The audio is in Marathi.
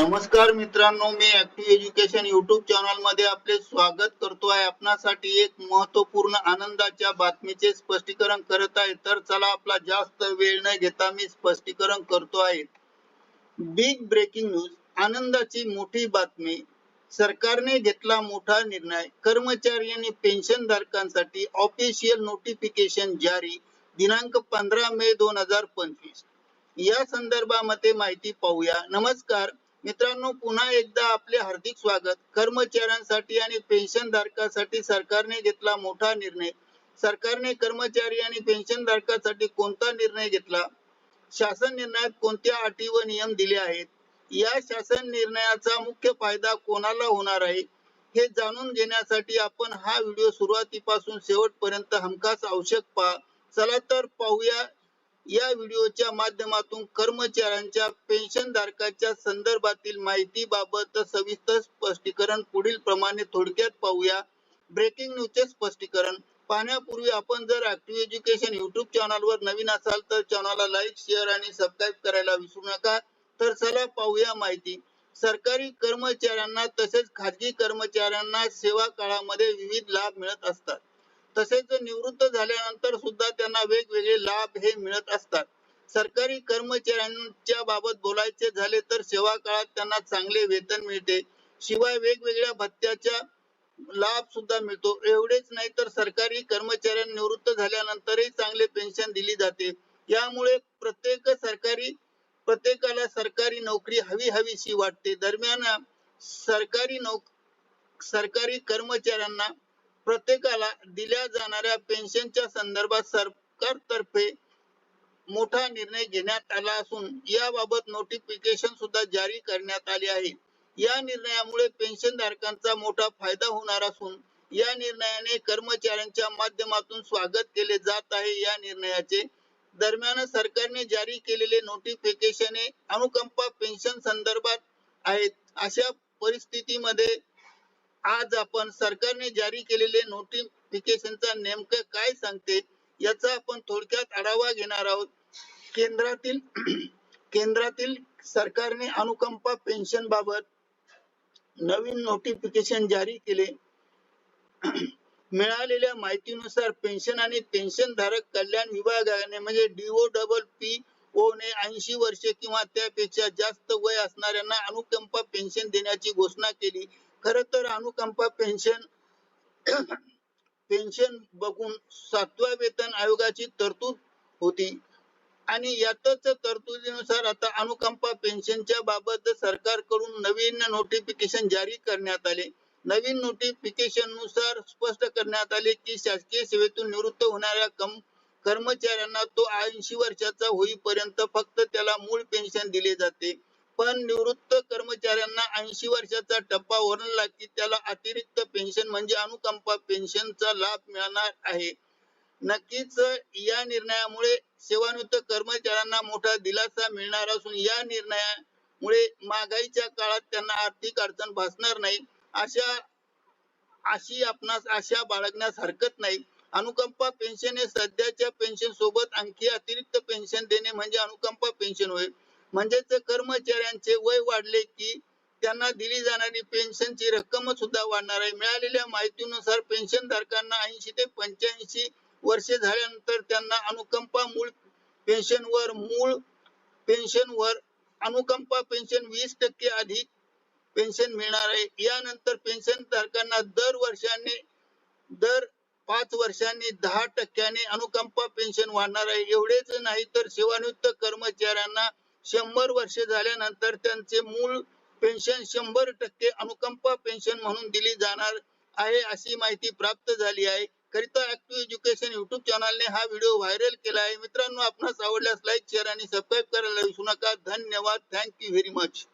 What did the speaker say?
नमस्कार मित्रांनो मी ऍक्टिव्ह एज्युकेशन युट्यूब चॅनलमध्ये आपले स्वागत करतो आहे. आपणासाठी एक महत्त्वपूर्ण आनंदाच्या बातमीचे स्पष्टीकरण करत आहे. तर चला आपला जास्त वेळ न घेता मी स्पष्टीकरण करतो आहे. बिग ब्रेकिंग न्यूज आनंदाची मोठी बातमी. सरकारने घेतला मोठा निर्णय. कर्मचारी आणि पेन्शन धारकांसाठी ऑफिशियल नोटिफिकेशन जारी. दिनांक पंधरा मे दोन हजार पंचवीस. या संदर्भामध्ये माहिती पाहूया. नमस्कार. मित्रांनो पुन्हा एकदा आपले हार्दिक स्वागत. कर्मचाऱ्यांसाठी आणि पेन्शन धारकासाठी सरकारने घेतला मोठा निर्णय. सरकारने कर्मचारी आणि पेन्शन धारकासाठी कोणता निर्णय घेतला? शासन निर्णयात कोणत्या अटी व नियम दिले आहेत? या शासन निर्णयाचा मुख्य फायदा कोणाला होणार आहे? हे जाणून घेण्यासाठी आपण हा व्हिडिओ सुरुवातीपासून शेवटपर्यंत हमखास आवश्यक पहा. चला तर पाहूया या व्हिडिओच्या माध्यमातून कर्मचाऱ्यांच्या पेन्शन धारकाच्या संदर्भातील माहितीबाबत सविस्तर स्पष्टीकरण पुढील प्रमाणे थोडक्यात पाहूया. ब्रेकिंग न्यूजचे स्पष्टीकरण. पाहण्यापूर्वी आपण जर ऍक्टिव्ह एज्युकेशन युट्यूब चॅनलवर नवीन असाल तर चॅनलला लाईक शेअर आणि सबस्क्राईब करायला विसरू नका. तर चला पाहूया माहिती. सरकारी कर्मचाऱ्यांना तसेच खाजगी कर्मचाऱ्यांना सेवा काळामध्ये विविध लाभ मिळत असतात. तसेच निवृत्त झाल्यानंतर सुद्धा त्यांना वेगवेगळे लाभ हे मिळत असतात. सरकारी कर्मचाऱ्यांच्या बाबत बोलायचे झाले तर सेवा काळात त्यांना चांगले वेतन मिळते. शिवाय वेगवेगळ्या भत्त्याच्या लाभ सुद्धा मिळतो. एवढेच नाही तर सरकारी कर्मचाऱ्यांना निवृत्त झाल्यानंतरही चांगले पेन्शन दिली जाते. यामुळे प्रत्येक सरकारी प्रत्येकाला सरकारी नोकरी हवी हवीशी वाटते. दरम्यान सरकारी नोक सरकारी कर्मचाऱ्यांना प्रत्येकाला दिल्या जाणाऱ्या पेन्शनच्या संदर्भात सरकारतर्फे मोठा निर्णय घेण्यात आला असून याबाबत नोटिफिकेशन सुद्धा जारी करण्यात आले आहे. या निर्णयामुळे पेन्शन धारकांचा मोठा फायदा होणार असून या निर्णयाने कर्मचाऱ्यांच्या माध्यमातून स्वागत केले जात आहे. या निर्णयाचे दरम्यान सरकारने जारी केलेले नोटिफिकेशन हे अनुकंपा पेन्शन संदर्भात आहेत. अशा परिस्थितीमध्ये आज आपण सरकारने जारी केलेले नोटिफिकेशनचा नेमकं काय सांगते याचा आपण थोडक्यात आढावा घेणार आहोत. केंद्रातील केंद्रातील सरकारने अनुकंपा पेन्शन बाबत नवीन नोटिफिकेशन जारी केले. मिळालेल्या माहितीनुसार पेन्शन आणि पेन्शन धारक कल्याण विभागाने म्हणजे डीओ डबल पी ओ ने ऐंशी वर्षे किंवा त्यापेक्षा जास्त वय असणाऱ्यांना अनुकंपा पेन्शन देण्याची घोषणा केली. खर तर अनुकंपा पेन्शन पेन्शन बघून सातव्या वेतन आयोगाची तरतूद होती. आणि यातच तरतुदीनुसार आता अनुकंपा पेन्शनच्या बाबत सरकारकडून नवीन नोटिफिकेशन जारी करण्यात आले. नवीन नोटिफिकेशननुसार स्पष्ट करण्यात आले की शासकीय सेवेतून निवृत्त होणाऱ्या कम कर्मचाऱ्यांना तो ऐंशी वर्षाचा होईपर्यंत फक्त त्याला मूळ पेन्शन दिले जाते. पण निवृत्त कर्मचाऱ्यांना ऐंशी वर्षाचा टप्पा ओलांडला की त्याला अतिरिक्त पेन्शन म्हणजे अनुकंपा पेन्शनचा लाभ मिळणार आहे. नक्कीच या निर्णयामुळे सेवानिवृत्त कर्मचाऱ्यांना मोठा दिलासा मिळणार असून या निर्णयामुळे महागाईच्या काळात त्यांना आर्थिक अडचण भासणार नाही. अशा अशी आपणास आशा बाळगण्यास हरकत नाही. अनुकंपा पेन्शन हे सध्याच्या पेन्शन सोबत आणखी अतिरिक्त पेन्शन देणे म्हणजे अनुकंपा पेन्शन होईल म्हणजेच कर्मचाऱ्यांचे वय वाढले की त्यांना दिली जाणारी पेन्शनची रक्कम सुद्धा वाढणार आहे. मिळालेल्या माहितीनुसार पेन्शन धारकांना ऐंशी ते पंच्याऐंशी वर्षे झाल्यानंतर त्यांना अनुकंपा मूळ पेन्शनवर मूळ पेन्शनवर अनुकंपा पेन्शन वीस टक्के अधिक पेन्शन मिळणार आहे. यानंतर पेन्शन धारकांना दर वर्षाने दर पाच वर्षांनी दहा टक्क्याने अनुकंपा पेन्शन वाढणार आहे. एवढेच नाही तर सेवानिवृत्त कर्मचाऱ्यांना शंभर वर्ष झाल्यानंतर त्यांचे मूळ पेन्शन शंभर टक्के अनुकंपा पेन्शन म्हणून दिली जाणार आहे अशी माहिती प्राप्त झाली आहे. करिता ऍक्टिव्ह एज्युकेशन युट्यूब चॅनलने हा व्हिडिओ व्हायरल केला आहे. मित्रांनो आपणास आवडल्यास लाईक शेअर आणि सबस्क्राईब करायला विसरू नका. धन्यवाद. Thank you very much